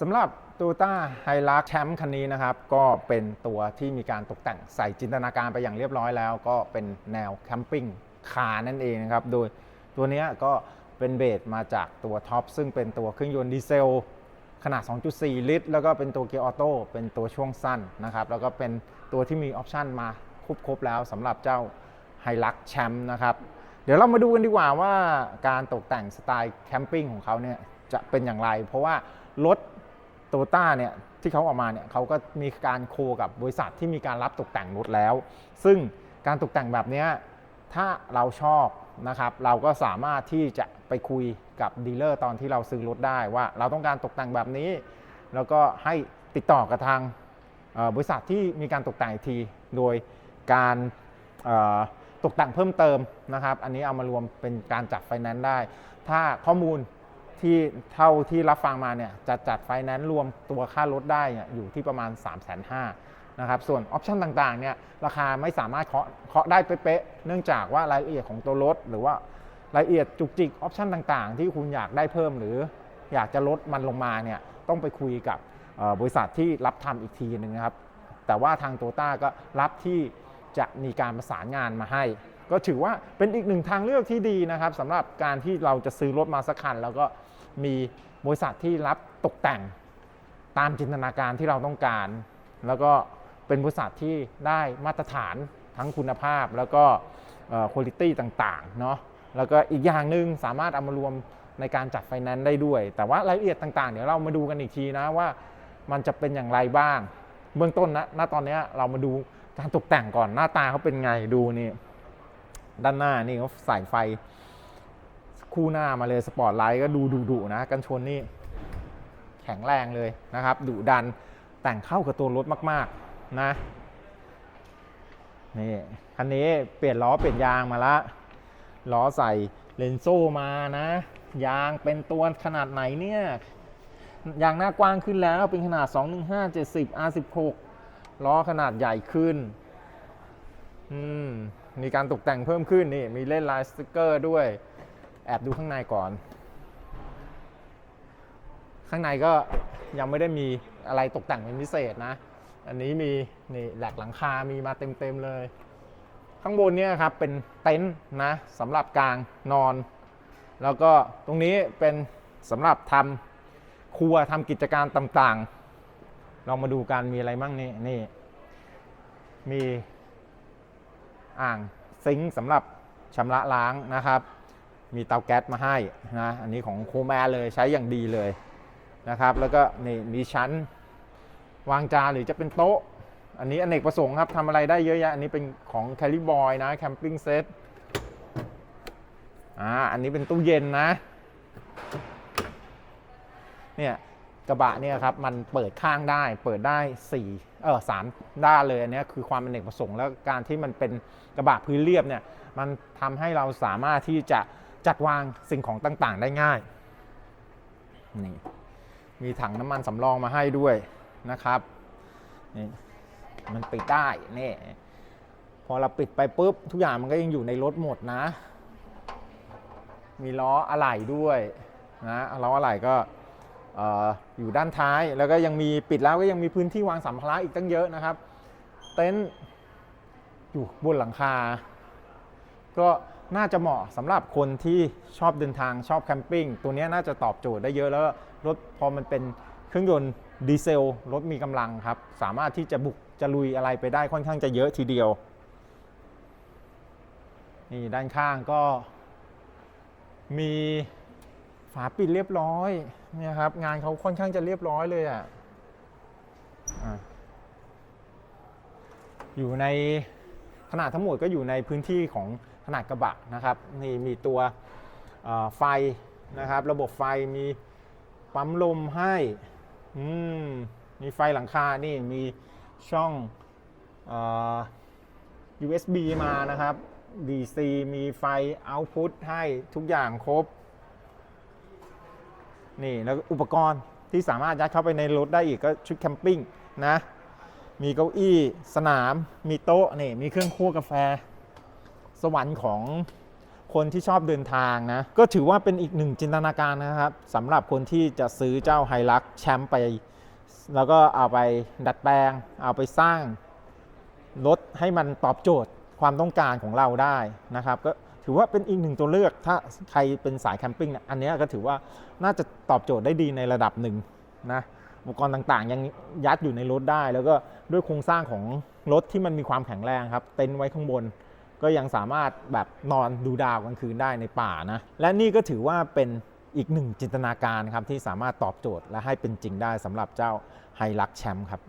สำหรับ Toyota Hilux แชมป์คันนี้นะครับ ก็เป็นตัวที่มีการตกแต่งใส่จินตนาการไปอย่างเรียบร้อยแล้ว ก็เป็นแนวแคมปิ้งคาร์นั่นเองนะครับ โดยตัวนี้ก็เป็นเบสมาจากตัวท็อปซึ่งเป็นตัวเครื่องยนต์ดีเซลขนาด 2.4 ลิตร แล้วก็เป็นตัวเกียร์ออโต้ เป็นตัวช่วงสั้นนะครับ แล้วก็เป็นตัวที่มีออปชันมาครบๆแล้วสำหรับเจ้าไฮลักแชมป์นะครับ เดี๋ยวเรามาดูกันดีกว่าว่าการตกแต่งสไตล์แคมปิ้งของเขาเนี่ยจะเป็นอย่างไร เพราะว่ารถ โตต้าเนี่ยที่เขาออกมาเนี่ยเขาก็มีการโคกับบริษัทที่มีการรับตกแต่งรถแล้ว ซึ่งการตกแต่งแบบนี้ถ้าเราชอบนะครับเราก็สามารถที่จะไปคุยกับดีลเลอร์ตอนที่เราซื้อรถได้ว่าเราต้องการตกแต่งแบบนี้ แล้วก็ให้ติดต่อกับทางบริษัทที่มีการตกแต่งที โดยการตกแต่งเพิ่มเติมนะครับ อันนี้เอามารวมเป็นการจัดไฟแนนซ์ได้ ถ้าข้อมูล ที่เท่าที่รับฟังมาเนี่ยจะจัดไฟแนนซ์รวมตัวค่ารถได้อยู่ที่ประมาณ 3 5 0 0 0นะครับส่วนออปชันต่างๆเนี่ยราคาไม่สามารถเคาะเคาะได้เป๊ะๆเนื่องจากว่ารายละเอียดของตัวรถ หรือว่ารายละเอียดจุกจิกออปชันต่างๆ ที่คุณอยากได้เพิ่มหรืออยากจะลดมันลงมาเนี่ยต้องไปคุยกับบริษัทที่รับทำอีกทีหนึงนะครับแต่ว่าทางโตต้าก็รับที่จะมีการประสานงานมาให้ ก็ถือว่าเป็นอีกหนึ่งทางเลือกที่ดีนะครับสำหรับการที่เราจะซื้อรถมาสักคัน แล้วก็มีบริษัทที่รับตกแต่งตามจินตนาการที่เราต้องการ แล้วก็เป็นบริษัทที่ได้มาตรฐานทั้งคุณภาพแล้วก็คุณภาพต่างๆเนาะแล้วก็อีกอย่างหนึ่งสามารถเอามารวมในการจัดไฟแนนซ์ได้ด้วย แต่ว่ารายละเอียดต่างๆ เดี๋ยวเรามาดูกันอีกทีนะว่ามันจะเป็นอย่างไรบ้าง เบื้องต้นนะณตอนนี้เรามาดูการตกแต่งก่อนหน้าตาเขาเป็นไงดูนี่ ด้านหน้านี่เขาใส่ไฟ คู่หน้ามาเลยสปอร์ตไลท์ก็ดูดุดุนะ กันชนนี่ แข็งแรงเลยนะครับดุดันแต่งเข้ากับตัวรถมาก ๆ นะนี่คันนี้เปลี่ยนล้อเปลี่ยนยางมาละล้อใส่เลนโซมานะ ยางเป็นตัวขนาดไหนเนี่ยยางหน้ากว้างขึ้นแล้วเป็นขนาด 215 70 R16 ล้อขนาดใหญ่ขึ้น อืม มีการตกแต่งเพิ่มขึ้นนี่มีเล่นลายสติกเกอร์ด้วย แอบดูข้างในก่อน ข้างในก็ยังไม่ได้มีอะไรตกแต่งเป็นพิเศษนะ อันนี้มีนี่แหลกหลังคา มีมาเต็มๆเลย ข้างบนเนี่ยครับเป็นเต็นท์นะสำหรับกลางนอน แล้วก็ตรงนี้เป็นสำหรับทำครัวทำกิจการต่างๆ ลองมาดูกันมีอะไรบ้างนี่นี่มี อ่างซิงค์สำหรับชำระล้างนะครับ มีเตาแก๊สมาให้นะอันนี้ของโคแมนเลยใช้อย่างดีเลยนะครับ แล้วก็นี่มีชั้นวางจานหรือจะเป็นโต๊ะ อันนี้อเนกประสงค์ครับทำอะไรได้เยอะแยะ อันนี้เป็นของแคลิบอยนะแคมปิ้งเซตอ่าอันนี้เป็นตู้เย็นนะเนี่ย กระบะเนี่ยครับมันเปิดข้างได้เปิดได้4เออสามด้านเลยอันนี้คือความเป็นเอกประสงค์แล้วการที่มันเป็นกระบะพื้นเรียบเนี่ยมันทำให้เราสามารถที่จะจัดวางสิ่งของต่างๆ ได้ง่ายนี่มีถังน้ำมันสำรองมาให้ด้วยนะครับนี่มันปิดได้นี่พอเราปิดไปปุ๊บทุกอย่างมันก็ยังอยู่ในรถหมดนะ มีล้ออะไหล่ด้วยนะล้ออะไหล่ก็ อยู่ด้านท้ายแล้วก็ยังมีปิดแล้วก็ยังมีพื้นที่วางสัมภาระอีกตั้งเยอะนะครับ เต็นท์อยู่บนหลังคา ก็น่าจะเหมาะสำหรับคนที่ชอบเดินทางชอบแคมปิ้งตัวนี้น่าจะตอบโจทย์ได้เยอะแล้วรถพอมันเป็นเครื่องยนต์ดีเซลรถมีกำลังครับ สามารถที่จะบุกจะลุยอะไรไปได้ค่อนข้างจะเยอะทีเดียว นี่ด้านข้างก็มี ฝาปิดเรียบร้อยเนี่ยครับ งานเขาค่อนข้างจะเรียบร้อยเลยอะอะอยู่ในขนาดทั้งหมดก็อยู่ในพื้นที่ของขนาดกระบะนะครับนี่มีตัวไฟนะครับ ระบบไฟมีปั๊มลมให้อืมมีไฟหลังคานี่มีช่องเอ่อ USB มานะครับ DC มีไฟ Output ให้ทุกอย่างครบ นี่แล้วอุปกรณ์ที่สามารถยัดเข้าไปในรถได้อีกก็ชุดแคมปิ้งนะมีเก้าอี้สนามมีโต๊ะนี่มีเครื่องคั่วกาแฟ สวรรค์ของคนที่ชอบเดินทางนะ ก็ถือว่าเป็นอีกหนึ่งจินตนาการนะครับสำหรับคนที่จะซื้อเจ้าไฮลักแชมป์ไป แล้วก็เอาไปดัดแปลง เอาไปสร้างรถให้มันตอบโจทย์ความต้องการของเราได้นะครับ ก็ ถือว่าเป็นอีกหนึ่งตัวเลือก ถ้าใครเป็นสายแคมปิ้งเนี่ยอันนี้ก็ถือว่าน่าจะตอบโจทย์ได้ดีในระดับหนึ่งนะอุปกรณ์ต่างๆ ยังยัดอยู่ในรถได้ แล้วก็ด้วยโครงสร้างของรถที่มันมีความแข็งแรงครับ เต็นท์ไว้ข้างบน ก็ยังสามารถแบบนอนดูดาวกลางคืนได้ในป่านะ และนี่ก็ถือว่าเป็นอีกหนึ่งจินตนาการครับที่สามารถตอบโจทย์และให้เป็นจริงได้สำหรับเจ้าไฮลักแชมป์ครับ